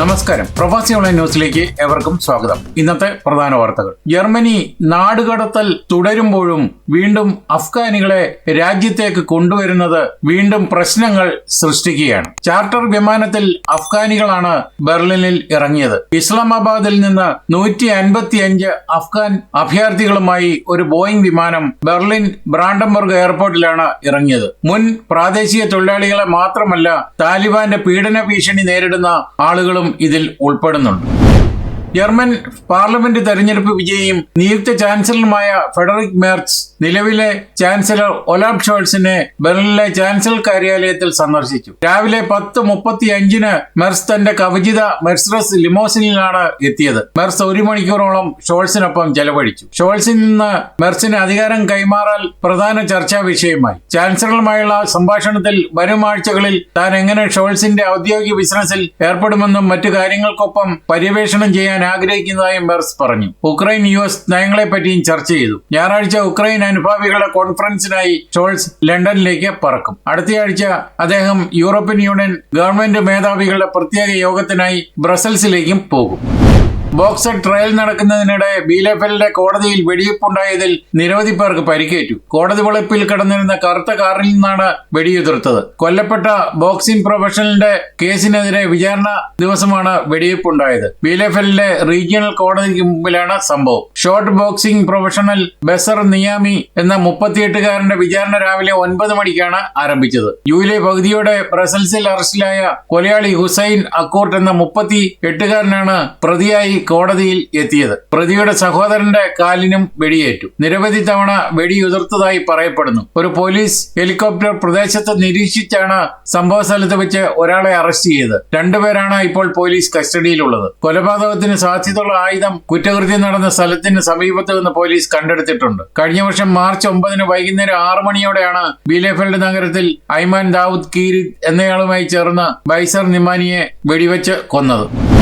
നമസ്കാരം. പ്രവാസി ഓൺലൈൻ ന്യൂസിലേക്ക് ഏവർക്കും സ്വാഗതം. ഇന്നത്തെ പ്രധാന വാർത്തകൾ. ജർമ്മനി നാടുകടത്തൽ തുടരുമ്പോഴും വീണ്ടും അഫ്ഗാനികളെ രാജ്യത്തേക്ക് കൊണ്ടുവരുന്നത് വീണ്ടും പ്രശ്നങ്ങൾ സൃഷ്ടിക്കുകയാണ്. ചാർട്ടർ വിമാനത്തിൽ അഫ്ഗാനികളാണ് ബെർലിനിൽ ഇറങ്ങിയത്. ഇസ്ലാമാബാദിൽ നിന്ന് നൂറ്റി അൻപത്തിയഞ്ച് അഫ്ഗാൻ അഭയാർത്ഥികളുമായി ഒരു ബോയിംഗ് വിമാനം ബെർലിൻ ബ്രാൻഡംബർഗ് എയർപോർട്ടിലാണ് ഇറങ്ങിയത്. മുൻ പ്രാദേശിക തൊഴിലാളികളെ മാത്രമല്ല താലിബാന്റെ പീഡന ഭീഷണി നേരിടുന്ന ആളുകളും ഇതിൽ ഉൾപ്പെടുന്നുണ്ട്. ജർമ്മൻ പാർലമെന്റ് തെരഞ്ഞെടുപ്പ് വിജയിയും നിയുക്ത ചാൻസലറുമായ ഫെഡറിക് മേർസ് നിലവിലെ ചാൻസലർ ഒലാബ് ഷോൾസിനെ ബെർലിനിലെ ചാൻസലർ കാര്യാലയത്തിൽ സന്ദർശിച്ചു. രാവിലെ പത്ത് മുപ്പത്തി അഞ്ചിന് മെർസ് തന്റെ കവചിത മെർസറസ് ലിമോസിനിലാണ് എത്തിയത്. മെർസ് ഒരു മണിക്കൂറോളം ഷോൾസിനൊപ്പം ചെലവഴിച്ചു. ഷോൾസിൽ നിന്ന് മെർസിന് അധികാരം കൈമാറാൽ പ്രധാന ചർച്ചാ വിഷയമായി. ചാൻസലറുമായുള്ള സംഭാഷണത്തിൽ വരും ആഴ്ചകളിൽ താൻ എങ്ങനെ ഷോൾസിന്റെ ഔദ്യോഗിക ബിസിനസിൽ ഏർപ്പെടുമെന്നും മറ്റു കാര്യങ്ങൾക്കൊപ്പം പര്യവേഷണം ചെയ്യാൻ ആഗ്രഹിക്കുന്നതായും ബെർസ് പറഞ്ഞു. ഉക്രൈൻ യു എസ് നയങ്ങളെപ്പറ്റിയും ചർച്ച ചെയ്തു. ഞായറാഴ്ച ഉക്രൈൻ അനുഭാവികളുടെ കോൺഫറൻസിനായി ഷോൾസ് ലണ്ടനിലേക്ക് പറക്കും. അടുത്തയാഴ്ച അദ്ദേഹം യൂറോപ്യൻ യൂണിയൻ ഗവൺമെന്റ് മേധാവികളുടെ പ്രത്യേക യോഗത്തിനായി ബ്രസൽസിലേക്കും പോകും. ബോക്സർ ട്രയൽ നടക്കുന്നതിനിടെ ബീലഫലിന്റെ കോടതിയിൽ വെടിവെപ്പുണ്ടായതിൽ നിരവധി പേർക്ക് പരിക്കേറ്റു. കോടതി വളപ്പിൽ കിടന്നിരുന്ന കറുത്ത കാറിൽ നിന്നാണ് വെടിയുതിർത്തത്. കൊല്ലപ്പെട്ട ബോക്സിംഗ് പ്രൊഫഷണലിന്റെ കേസിനെതിരെ വിചാരണ ദിവസമാണ് വെടിവെപ്പുണ്ടായത്. ബീലഫലിലെ റീജിയണൽ കോടതിക്ക് മുമ്പിലാണ് സംഭവം. ഷോർട്ട് ബോക്സിംഗ് പ്രൊഫഷണൽ ബസർ നിയാമി എന്ന മുപ്പത്തിയെട്ടുകാരന്റെ വിചാരണ രാവിലെ ഒൻപത് മണിക്കാണ് ആരംഭിച്ചത്. ജൂലൈ പകുതിയോടെ ബ്രസൽസിൽ അറസ്റ്റിലായ കൊലയാളി ഹുസൈൻ അക്കൂർട്ട് എന്ന മുപ്പത്തി എട്ടുകാരനാണ് പ്രതിയായി കോടതിയിൽ എത്തിയത്. പ്രതിയുടെ സഹോദരന്റെ കാലിനും വെടിയേറ്റു. നിരവധി തവണ വെടിയുതിർത്തതായി പറയപ്പെടുന്നു. ഒരു പോലീസ് ഹെലികോപ്റ്റർ പ്രദേശത്ത് നിരീക്ഷിച്ചാണ് സംഭവ സ്ഥലത്ത് വെച്ച് ഒരാളെ അറസ്റ്റ് ചെയ്തത്. രണ്ടുപേരാണ് ഇപ്പോൾ പോലീസ് കസ്റ്റഡിയിലുള്ളത്. കൊലപാതകത്തിന് സാധ്യതയുള്ള ആയുധം കുറ്റകൃത്യം നടന്ന സ്ഥലത്തിന് സമീപത്ത് നിന്ന് പോലീസ് കണ്ടെടുത്തിട്ടുണ്ട്. കഴിഞ്ഞ വർഷം മാർച്ച് ഒമ്പതിന് വൈകുന്നേരം ആറു മണിയോടെയാണ് ബീലേഫൽഡ് നഗരത്തിൽ ഐമാൻ ദാവൂദ് കീരി എന്നയാളുമായി ചേർന്ന് ബൈസർ നിമാനിയെ വെടിവെച്ച് കൊന്നത്.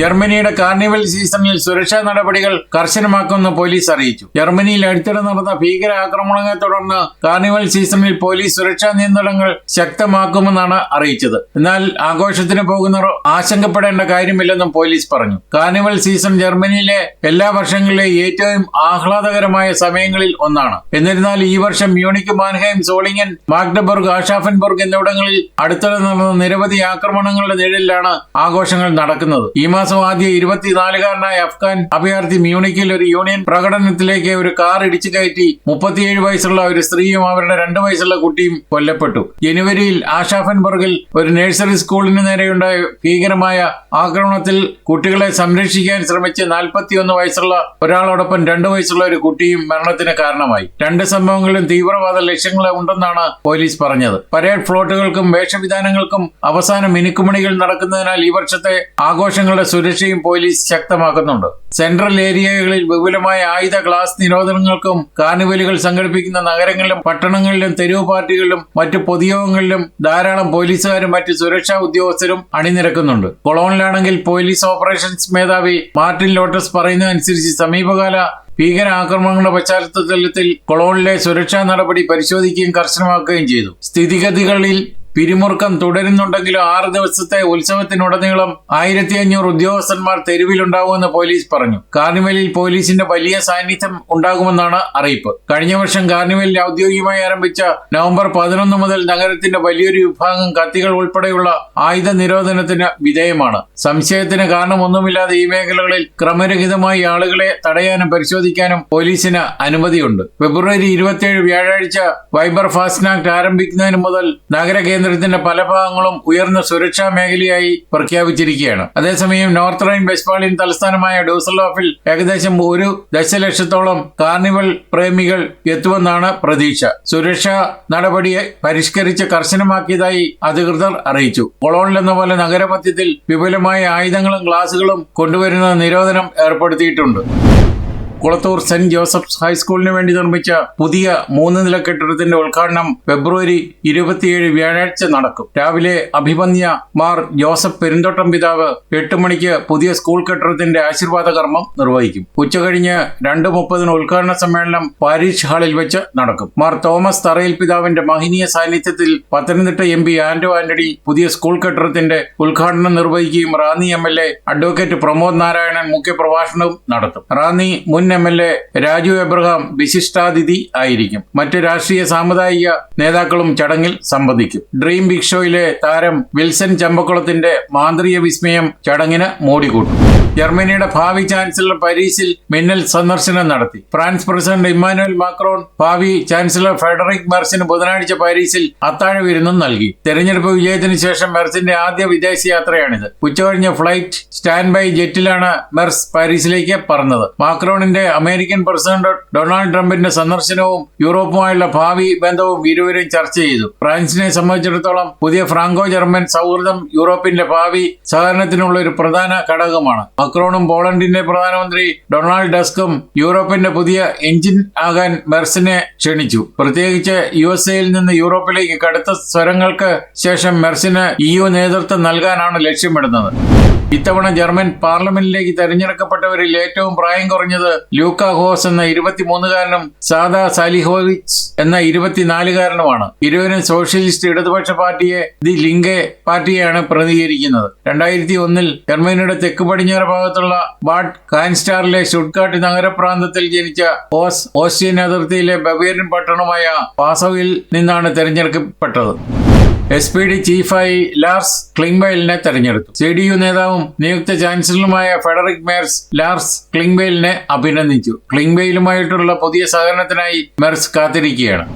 ജർമ്മനിയുടെ കാർണിവൽ സീസണിൽ സുരക്ഷാ നടപടികൾ കർശനമാക്കുമെന്ന് പോലീസ് അറിയിച്ചു. ജർമ്മനിയിൽ അടുത്തിടെ നടന്ന ഭീകര ആക്രമണങ്ങളെ തുടർന്ന് കാർണിവൽ സീസണിൽ പോലീസ് സുരക്ഷാ നിയന്ത്രണങ്ങൾ ശക്തമാക്കുമെന്നാണ് അറിയിച്ചത്. എന്നാൽ ആഘോഷത്തിന് പോകുന്നവർ ആശങ്കപ്പെടേണ്ട കാര്യമില്ലെന്നും പോലീസ് പറഞ്ഞു. കാർണിവൽ സീസൺ ജർമ്മനിയിലെ എല്ലാ വർഷങ്ങളിലെ ഏറ്റവും ആഹ്ലാദകരമായ സമയങ്ങളിൽ ഒന്നാണ്. എന്നിരുന്നാൽ ഈ വർഷം മ്യൂണിക് മാൻഹൈം സോളിങ്ങൻ മാഗ്ഡബർഗ് ആഷാഫൻബർഗ് എന്നിവിടങ്ങളിൽ അടുത്തിടെ നടന്ന നിരവധി ആക്രമണങ്ങളുടെ നിഴലിലാണ് ആഘോഷങ്ങൾ നടക്കുന്നത്. ഈ ആദ്യ ഇരുപത്തിനാലുകാരനായ അഫ്ഗാൻ അഭയാർത്ഥി മ്യൂണിക്കിൽ ഒരു യൂണിയൻ പ്രകടനത്തിലേക്ക് ഒരു കാർ ഇടിച്ചു കയറ്റി മുപ്പത്തിയേഴ് വയസ്സുള്ള ഒരു സ്ത്രീയും അവരുടെ രണ്ട് വയസ്സുള്ള കുട്ടിയും കൊല്ലപ്പെട്ടു. ജനുവരിയിൽ ആഷാഫൻബർഗിൽ ഒരു നഴ്സറി സ്കൂളിന് നേരെയുണ്ടായ ഭീകരമായ ആക്രമണത്തിൽ കുട്ടികളെ സംരക്ഷിക്കാൻ ശ്രമിച്ച് നാൽപ്പത്തിയൊന്ന് വയസ്സുള്ള ഒരാളോടൊപ്പം രണ്ടു വയസ്സുള്ള ഒരു കുട്ടിയും മരണത്തിന് കാരണമായി. രണ്ട് സംഭവങ്ങളിലും തീവ്രവാദ ലക്ഷ്യങ്ങൾ ഉണ്ടെന്നാണ് പോലീസ് പറഞ്ഞത്. പരേഡ് ഫ്ലോട്ടുകൾക്കും വേഷവിധാനങ്ങൾക്കും അവസാന മിനുക്കുമണികൾ നടക്കുന്നതിനാൽ ഈ വർഷത്തെ ആഘോഷങ്ങളുടെ സുരക്ഷയും പോലീസ് ശക്തമാക്കുന്നുണ്ട്. സെൻട്രൽ ഏരിയകളിൽ വിപുലമായ ആയുധ ക്ലാസ് നിരോധനങ്ങൾക്കും കാർണിവലുകൾ സംഘടിപ്പിക്കുന്ന നഗരങ്ങളിലും പട്ടണങ്ങളിലും തെരുവ് പാർട്ടികളിലും മറ്റു പൊതുയോഗങ്ങളിലും ധാരാളം പോലീസുകാരും മറ്റ് സുരക്ഷാ ഉദ്യോഗസ്ഥരും അണിനിരക്കുന്നുണ്ട്. കൊളോണിലാണെങ്കിൽ പോലീസ് ഓപ്പറേഷൻസ് മേധാവി മാർട്ടിൻ ലോട്ടസ് പറയുന്നതനുസരിച്ച് സമീപകാല ഭീകര ആക്രമണങ്ങളുടെ പശ്ചാത്തലത്തിൽ കൊളോണിലെ സുരക്ഷാ നടപടി പരിശോധിക്കുകയും കർശനമാക്കുകയും ചെയ്തു. സ്ഥിതിഗതികളിൽ പിരിമുറുക്കം തുടരുന്നുണ്ടെങ്കിലും ആറ് ദിവസത്തെ ഉത്സവത്തിനുടനീളം ആയിരത്തി അഞ്ഞൂറ് ഉദ്യോഗസ്ഥന്മാർ തെരുവിലുണ്ടാകുമെന്ന് പോലീസ് പറഞ്ഞു. കാർണിവലിൽ പോലീസിന്റെ വലിയ സാന്നിധ്യം ഉണ്ടാകുമെന്നാണ് അറിയിപ്പ്. കഴിഞ്ഞ വർഷം കാർണിവലിൽ ഔദ്യോഗികമായി ആരംഭിച്ച നവംബർ പതിനൊന്ന് മുതൽ നഗരത്തിന്റെ വലിയൊരു വിഭാഗം കത്തികൾ ഉൾപ്പെടെയുള്ള ആയുധ നിരോധനത്തിന് വിധേയമാണ്. സംശയത്തിന് കാരണമൊന്നുമില്ലാതെ ഈ മേഖലകളിൽ ക്രമരഹിതമായി ആളുകളെ തടയാനും പരിശോധിക്കാനും പോലീസിന് അനുമതിയുണ്ട്. ഫെബ്രുവരി ഇരുപത്തിയേഴ് വ്യാഴാഴ്ച വൈബർ ആക്ട് ആരംഭിക്കുന്നതിന് മുതൽ നഗര കേന്ദ്രത്തിന്റെ പല ഭാഗങ്ങളും ഉയർന്ന സുരക്ഷാ മേഖലയായി പ്രഖ്യാപിച്ചിരിക്കുകയാണ്. അതേസമയം നോർത്ത് റൈൻ വെസ്റ്റ്ഫാലിയൻ തലസ്ഥാനമായ ഡോസലോഫിൽ ഏകദേശം ഒരു ദശലക്ഷത്തോളം കാർണിവൽ പ്രേമികൾ എത്തുമെന്നാണ് പ്രതീക്ഷ. സുരക്ഷാ നടപടിയെ പരിഷ്കരിച്ച് കർശനമാക്കിയതായി അധികൃതർ അറിയിച്ചു. കൊളോണിൽ എന്ന പോലെ നഗരമധ്യത്തിൽ വിപുലമായ ആയുധങ്ങളും ഗ്ലാസുകളും കൊണ്ടുവരുന്ന നിരോധനം ഏർപ്പെടുത്തിയിട്ടുണ്ട്. കുളത്തൂർ സെന്റ് ജോസഫ്സ് ഹൈസ്കൂളിന് വേണ്ടി നിർമ്മിച്ച പുതിയ മൂന്ന് നില കെട്ടിടത്തിന്റെ ഉദ്ഘാടനം ഫെബ്രുവരി ഇരുപത്തിയേഴ് വ്യാഴാഴ്ച നടക്കും. രാവിലെ അഭിമന്യ മാർ ജോസഫ് പെരുന്തോട്ടം പിതാവ് എട്ട് മണിക്ക് പുതിയ സ്കൂൾ കെട്ടിടത്തിന്റെ ആശീർവാദ കർമ്മം നിർവഹിക്കും. ഉച്ചകഴിഞ്ഞ് രണ്ട് മുപ്പതിന് ഉദ്ഘാടന സമ്മേളനം പാരീഷ് ഹാളിൽ വെച്ച് നടക്കും. മാർ തോമസ് തറയിൽ പിതാവിന്റെ മഹനീയ സാന്നിധ്യത്തിൽ പത്തനംതിട്ട എം പി ആന്റോ ആന്റണി പുതിയ സ്കൂൾ കെട്ടിടത്തിന്റെ ഉദ്ഘാടനം നിർവഹിക്കുകയും Ranni M L A advocate Pramod Narayanan മുഖ്യപ്രഭാഷണവും നടത്തും. റാന്നി മുൻ M L A Raju Abraham വിശിഷ്ടാതിഥി ആയിരിക്കും. മറ്റ് രാഷ്ട്രീയ സാമുദായിക നേതാക്കളും ചടങ്ങിൽ സംബന്ധിക്കും. ഡ്രീം ബിഗ് ഷോയിലെ താരം വിൽസൺ ചമ്പക്കുളത്തിന്റെ മാന്ത്രിക വിസ്മയം ചടങ്ങിന് മോടിക്കൂട്ടും ജർമ്മനിയുടെ ഭാവി ചാൻസലർ പാരീസിൽ മിന്നൽ സന്ദർശനം നടത്തി. ഫ്രാൻസ് പ്രസിഡന്റ് ഇമ്മാനുവൽ മാക്രോൺ ഭാവി ചാൻസലർ ഫെഡറിക് മെർസിന് ബുധനാഴ്ച പാരീസിൽ അത്താഴ വിരുന്നും നൽകി. തെരഞ്ഞെടുപ്പ് വിജയത്തിന് ശേഷം മെർസിന്റെ ആദ്യ വിദേശ യാത്രയാണിത് ഉച്ചകഴിഞ്ഞ ഫ്ലൈറ്റ് സ്റ്റാൻഡ് ബൈ ജെറ്റിലാണ് മെർസ് പാരീസിലേക്ക് പറന്നത്. മാക്രോണിന്റെ അമേരിക്കൻ പ്രസിഡന്റ് ഡൊണാൾഡ് ട്രംപിന്റെ സന്ദർശനവും യൂറോപ്പുമായുള്ള ഭാവി ബന്ധവും ഇരുവരും ചർച്ച ചെയ്തു. ഫ്രാൻസിനെ സംബന്ധിച്ചിടത്തോളം പുതിയ ഫ്രാങ്കോ ജർമ്മൻ സൗഹൃദം യൂറോപ്പിന്റെ ഭാവി സഹകരണത്തിനുള്ള ഒരു പ്രധാന ഘടകമാണ്. മക്രോണും പോളണ്ടിന്റെ പ്രധാനമന്ത്രി ഡൊണാൾഡ് ഡസ്കും യൂറോപ്പിന്റെ പുതിയ എഞ്ചിൻ ആകാൻ മെർസിനെ ക്ഷണിച്ചു. പ്രത്യേകിച്ച് യു എസ് എയിൽ നിന്ന് യൂറോപ്പിലേക്ക് കടുത്ത സ്വരങ്ങൾക്ക് ശേഷം മെർസിന് ഇ യു നേതൃത്വം നൽകാനാണ് ലക്ഷ്യമിടുന്നത്. ഇത്തവണ ജർമ്മൻ പാർലമെന്റിലേക്ക് തെരഞ്ഞെടുക്കപ്പെട്ടവരിൽ ഏറ്റവും പ്രായം കുറഞ്ഞത് ലൂക്ക ഹോസ് എന്ന ഇരുപത്തിമൂന്നുകാരനും സാദാ സാലിഹോവിച്ച് എന്ന ഇരുപത്തിനാലുകാരനുമാണ്. ഇരുവരും സോഷ്യലിസ്റ്റ് ഇടതുപക്ഷ പാർട്ടിയെ ദി ലിങ്കെ പാർട്ടിയാണ് പ്രതികരിക്കുന്നത് രണ്ടായിരത്തി ഒന്നിൽ ജർമ്മനിയുടെ തെക്ക് പടിഞ്ഞാറ് ഭാഗത്തുള്ള ബാഡ് കാൻസ്റ്റാറിലെ ഷുഡ്കാട്ട് നഗരപ്രാന്തത്തിൽ ജനിച്ച ഹോസ് ഓസ്ട്രിയൻ അതിർത്തിയിലെ ബവേറിയൻ പട്ടണമായ പാസോയിൽ നിന്നാണ് തെരഞ്ഞെടുക്കപ്പെട്ടത്. എസ് പി ഡി ചീഫായി ലാർസ് ക്ലിംഗ്ബെയിലിനെ തെരഞ്ഞെടുത്തു. സി ഡി യു നേതാവും നിയുക്ത ചാൻസലറുമായ ഫെഡറിക് മേഴ്സ് ലാർസ് ക്ലിംഗ്ബെയിലിനെ അഭിനന്ദിച്ചു. ക്ലിംഗ്ബെയിലുമായിട്ടുള്ള പുതിയ സഹകരണത്തിനായി മെർസ് കാത്തിരിക്കുകയാണ്.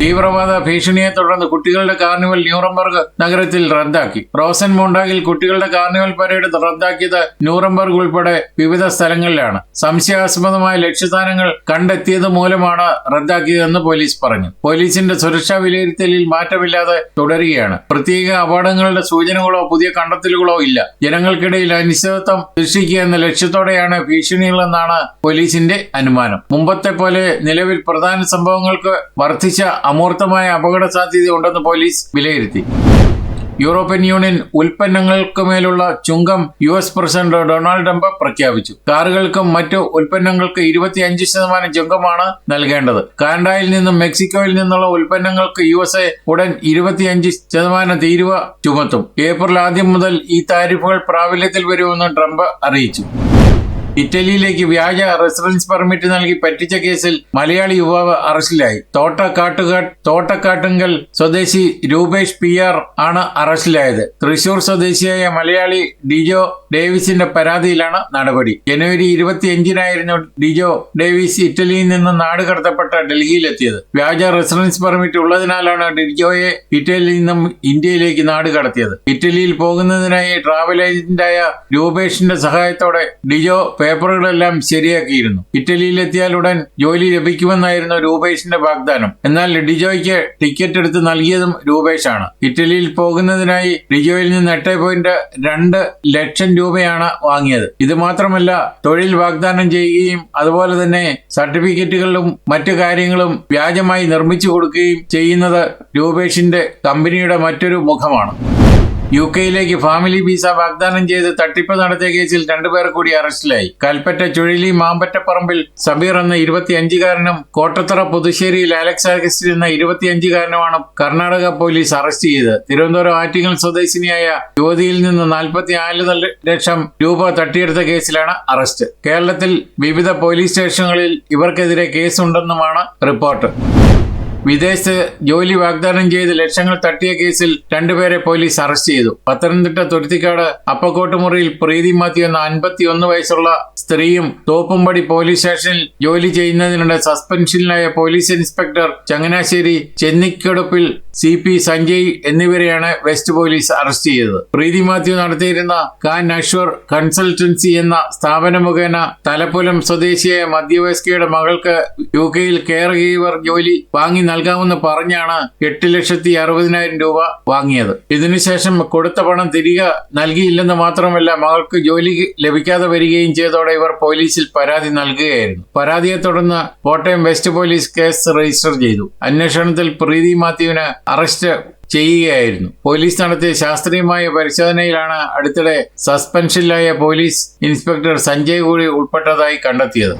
തീവ്രവാദ ഭീഷണിയെ തുടർന്ന് കുട്ടികളുടെ കാർണിവൽ ന്യൂറംബർഗ് നഗരത്തിൽ റദ്ദാക്കി. റോസൻ മോണ്ടാഗിൽ കുട്ടികളുടെ കാർണിവൽ പരേഡ് റദ്ദാക്കിയത് ന്യൂറംബർഗ് ഉൾപ്പെടെ വിവിധ സ്ഥലങ്ങളിലാണ്. സംശയാസ്പദമായ ലക്ഷ്യസ്ഥാനങ്ങൾ കണ്ടെത്തിയത് മൂലമാണ് റദ്ദാക്കിയതെന്ന് പോലീസ് പറഞ്ഞു. പോലീസിന്റെ സുരക്ഷാ വിലയിരുത്തലിൽ മാറ്റമില്ലാതെ തുടരുകയാണ്. പ്രത്യേക അപകടങ്ങളുടെ സൂചനകളോ പുതിയ കണ്ടെത്തലുകളോ ഇല്ല. ജനങ്ങൾക്കിടയിൽ അനിശ്ചിതത്വം സൃഷ്ടിക്കുക എന്ന ലക്ഷ്യത്തോടെയാണ് ഭീഷണികളെന്നാണ് പോലീസിന്റെ അനുമാനം. മുമ്പത്തെ പോലെ നിലവിൽ പ്രധാന സംഭവങ്ങൾക്ക് വർദ്ധിച്ച അമൂർത്തമായ അപകട സാധ്യത ഉണ്ടെന്ന് പോലീസ് വിലയിരുത്തി. യൂറോപ്യൻ യൂണിയൻ ഉൽപ്പന്നങ്ങൾക്ക് മേലുള്ള ചുങ്കം U S president Donald Trump പ്രഖ്യാപിച്ചു. കാറുകൾക്കും മറ്റു ഉൽപ്പന്നങ്ങൾക്ക് ഇരുപത്തിയഞ്ച് ശതമാനം ചുങ്കമാണ് നൽകേണ്ടത്. കാനഡയിൽ നിന്നും മെക്സിക്കോയിൽ നിന്നുള്ള ഉൽപ്പന്നങ്ങൾക്ക് യു എസ് എ ഉടൻ ഇരുപത്തിയഞ്ച് ശതമാനം തീരുവ ചുമത്തും. ഏപ്രിൽ ആദ്യം മുതൽ ഈ താരിഫുകൾ പ്രാബല്യത്തിൽ വരുമെന്ന് ട്രംപ് അറിയിച്ചു. ഇറ്റലിയിലേക്ക് വ്യാജ റെസിഡൻസ് പെർമിറ്റ് നൽകി പറ്റിച്ച കേസിൽ മലയാളി യുവാവ് അറസ്റ്റിലായി. തോട്ടക്കാട്ടുകാട് തോട്ടക്കാട്ടുങ്കൽ സ്വദേശി രൂപേഷ് പി ആർ ആണ് അറസ്റ്റിലായത്. തൃശൂർ സ്വദേശിയായ മലയാളി ഡിജോ ഡേവിസിന്റെ പരാതിയിലാണ് നടപടി. ജനുവരി ഇരുപത്തിയഞ്ചിനായിരുന്നു ഡിജോ ഡേവിസ് ഇറ്റലിയിൽ നിന്ന് നാട് കടത്തപ്പെട്ട ഡൽഹിയിലെത്തിയത്. വ്യാജ റെസിഡൻസ് പെർമിറ്റ് ഉള്ളതിനാലാണ് ഡിജോയെ ഇറ്റലിയിൽ നിന്നും ഇന്ത്യയിലേക്ക് നാട് കടത്തിയത്. ഇറ്റലിയിൽ പോകുന്നതിനായി ട്രാവൽ ഏജന്റായ രൂപേഷിന്റെ സഹായത്തോടെ ഡിജോ പേപ്പറുകളെല്ലാം ശരിയാക്കിയിരുന്നു. ഇറ്റലിയിലെത്തിയാൽ ഉടൻ ജോലി ലഭിക്കുമെന്നായിരുന്നു രൂപേഷിന്റെ വാഗ്ദാനം. എന്നാൽ ഡിജോയ്ക്ക് ടിക്കറ്റ് എടുത്ത് നൽകിയതും രൂപേഷാണ്. ഇറ്റലിയിൽ പോകുന്നതിനായി ഡിജോയിൽ നിന്ന് എട്ട് പോയിന്റ് രണ്ട് ലക്ഷം രൂപയാണ് വാങ്ങിയത്. ഇത് മാത്രമല്ല തൊഴിൽ വാഗ്ദാനം ചെയ്യുകയും അതുപോലെ തന്നെ സർട്ടിഫിക്കറ്റുകളും മറ്റു കാര്യങ്ങളും വ്യാജമായി നിർമ്മിച്ചു കൊടുക്കുകയും ചെയ്യുന്നത് രൂപേഷിന്റെ കമ്പനിയുടെ മറ്റൊരു മുഖമാണ്. യു കെയിലേക്ക് ഫാമിലി വിസ വാഗ്ദാനം ചെയ്ത് തട്ടിപ്പ് നടത്തിയ കേസിൽ രണ്ടുപേർ കൂടി അറസ്റ്റിലായി. കൽപ്പറ്റ ചുഴലി മാമ്പറ്റപ്പറമ്പിൽ സബീർ എന്ന ഇരുപത്തിയഞ്ചുകാരനും കോട്ടത്തറ പുതുശ്ശേരിയിൽ അലക്സ് അഗസ്റ്റിൻ എന്ന ഇരുപത്തിയഞ്ചുകാരനുമാണ് കർണാടക പോലീസ് അറസ്റ്റ് ചെയ്തത്. തിരുവനന്തപുരം ആറ്റിങ്ങൽ സ്വദേശിനിയായ യുവതിയിൽ നിന്ന് നാൽപ്പത്തിനാല് ലക്ഷം രൂപ തട്ടിയെടുത്ത കേസിലാണ് അറസ്റ്റ്. കേരളത്തിൽ വിവിധ പോലീസ് സ്റ്റേഷനുകളിൽ ഇവർക്കെതിരെ കേസുണ്ടെന്നുമാണ് റിപ്പോർട്ട്. വിദേശത്ത് ജോലി വാഗ്ദാനം ചെയ്ത് ലക്ഷങ്ങൾ തട്ടിയ കേസിൽ രണ്ടുപേരെ പോലീസ് അറസ്റ്റ് ചെയ്തു. പത്തനംതിട്ട തുരുത്തിക്കാട് അപ്പക്കോട്ടുമുറിയിൽ പ്രീതി മാത്യു എന്ന അൻപത്തിയൊന്ന് വയസ്സുള്ള സ്ത്രീയും തോപ്പുംപടി പോലീസ് സ്റ്റേഷനിൽ ജോലി ചെയ്യുന്നതിനിടെ സസ്പെൻഷനിലായ പോലീസ് ഇൻസ്പെക്ടർ ചങ്ങനാശ്ശേരി ചെന്നിക്കടുപ്പിൽ സി പി സഞ്ജയ് എന്നിവരെയാണ് വെസ്റ്റ് പോലീസ് അറസ്റ്റ് ചെയ്തത്. പ്രീതി മാത്യു നടത്തിയിരുന്ന കാൻ അഷ്വർ കൺസൾട്ടൻസി എന്ന സ്ഥാപന മുഖേന തലപ്പുലം സ്വദേശിയായ മധ്യവയസ്കയുടെ മകൾക്ക് യു കെയിൽ കെയർ ഗീവർ ജോലി വാങ്ങി നൽകാമെന്ന് പറഞ്ഞാണ് എട്ട് ലക്ഷത്തി അറുപതിനായിരം രൂപ വാങ്ങിയത്. ഇതിനുശേഷം കൊടുത്ത പണം തിരികെ നൽകിയില്ലെന്ന് മാത്രമല്ല മകൾക്ക് ജോലി ലഭിക്കാതെ വരികയും ചെയ്തതോടെ ഇവർ പോലീസിൽ പരാതി നൽകുകയായിരുന്നു. പരാതിയെ തുടർന്ന് Kottayam west police case register ചെയ്തു. അന്വേഷണത്തിൽ പ്രീതി മാത്യുവിന് അറസ്റ്റ് ചെയ്യുകയായിരുന്നു. പോലീസ് നടത്തിയ ശാസ്ത്രീയമായ പരിശോധനയിലാണ് അടുത്തിടെ സസ്പെൻഷനിലായ പോലീസ് ഇൻസ്പെക്ടർ സഞ്ജയ് കൂടി ഉൾപ്പെട്ടതായി കണ്ടെത്തിയത്.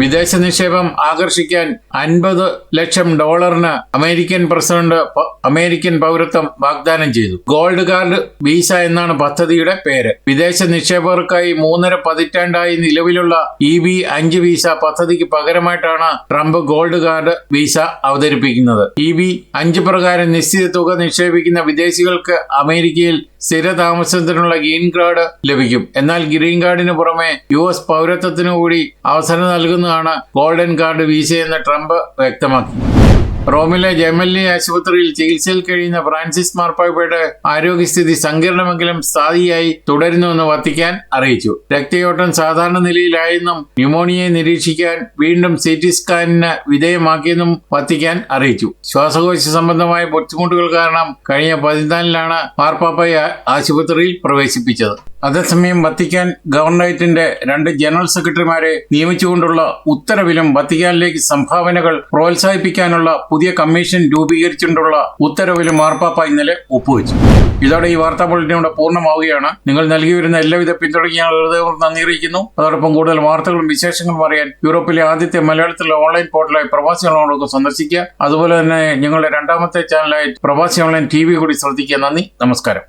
വിദേശ നിക്ഷേപം ആകർഷിക്കാൻ അൻപത് ലക്ഷം ഡോളറിന് അമേരിക്കൻ പ്രസിഡന്റ് അമേരിക്കൻ പൗരത്വം വാഗ്ദാനം ചെയ്തു. ഗോൾഡ് കാർഡ് വീസ എന്നാണ് പദ്ധതിയുടെ പേര്. വിദേശ നിക്ഷേപകർക്കായി മൂന്നര പതിറ്റാണ്ടായി നിലവിലുള്ള ഇ ബി അഞ്ച് വീസ പദ്ധതിക്ക് പകരമായിട്ടാണ് ട്രംപ് ഗോൾഡ് കാർഡ് വീസ അവതരിപ്പിക്കുന്നത്. ഇ ബി അഞ്ച് പ്രകാരം നിശ്ചിത തുക നിക്ഷേപിക്കുന്ന വിദേശികൾക്ക് അമേരിക്കയിൽ സ്ഥിര താമസത്തിനുള്ള ഗ്രീൻ കാർഡ് ലഭിക്കും. എന്നാൽ ഗ്രീൻ കാർഡിന് പുറമെ യു എസ് പൗരത്വത്തിനു കൂടി അവസരം നൽകുന്നതാണ് ഗോൾഡൻ കാർഡ് വീശയെന്ന് ട്രംപ് വ്യക്തമാക്കി. റോമിലെ ജെമല്ലി ആശുപത്രിയിൽ ചികിത്സയിൽ കഴിയുന്ന ഫ്രാൻസിസ് മാർപ്പാപ്പയുടെ ആരോഗ്യസ്ഥിതി സങ്കീർണമെങ്കിലും സ്ഥായിയായി തുടരുന്നുവെന്ന് വത്തിക്കാൻ അറിയിച്ചു. രക്തയോട്ടം സാധാരണ നിലയിലായെന്നും ന്യൂമോണിയയെ നിരീക്ഷിക്കാൻ വീണ്ടും സി ടി സ്കാനിന് വിധേയമാക്കിയെന്നും വത്തിക്കാൻ അറിയിച്ചു. ശ്വാസകോശ സംബന്ധമായ ബുദ്ധിമുട്ടുകൾ കാരണം കഴിഞ്ഞ പതിനാലിലാണ് മാർപ്പാപ്പയെ ആശുപത്രിയിൽ പ്രവേശിപ്പിച്ചത്. അതേസമയം വത്തിക്കാൻ ഗവർണറേറ്റിന്റെ രണ്ട് ജനറൽ സെക്രട്ടറിമാരെ നിയമിച്ചുകൊണ്ടുള്ള ഉത്തരവിലും വത്തിക്കാനിലേക്ക് സംഭാവനകൾ പ്രോത്സാഹിപ്പിക്കാനുള്ള പുതിയ കമ്മീഷൻ രൂപീകരിച്ചുകൊണ്ടുള്ള ഉത്തരവിലും മാർപ്പാപ്പ ഇന്നലെ ഒപ്പുവെച്ചു. ഇതോടെ ഈ വാർത്താ ബുള്ളറ്റിൻ ഇവിടെ പൂർണമാവുകയാണ്. നിങ്ങൾ നൽകി വരുന്ന എല്ലാവിധ പിന്തുണയ്ക്ക് നന്ദി അറിയിക്കുന്നു. അതോടൊപ്പം കൂടുതൽ വാർത്തകളും വിശേഷങ്ങളും അറിയാൻ യൂറോപ്പിലെ ആദ്യത്തെ മലയാളത്തിലെ ഓൺലൈൻ പോർട്ടലായി പ്രവാസി ഓൺലൈനൊക്കെ സന്ദർശിക്കുക. അതുപോലെ തന്നെ ഞങ്ങളുടെ രണ്ടാമത്തെ ചാനലായി പ്രവാസി ഓൺലൈൻ ടി വി കൂടി ശ്രദ്ധിക്കുക. നന്ദി. നമസ്കാരം.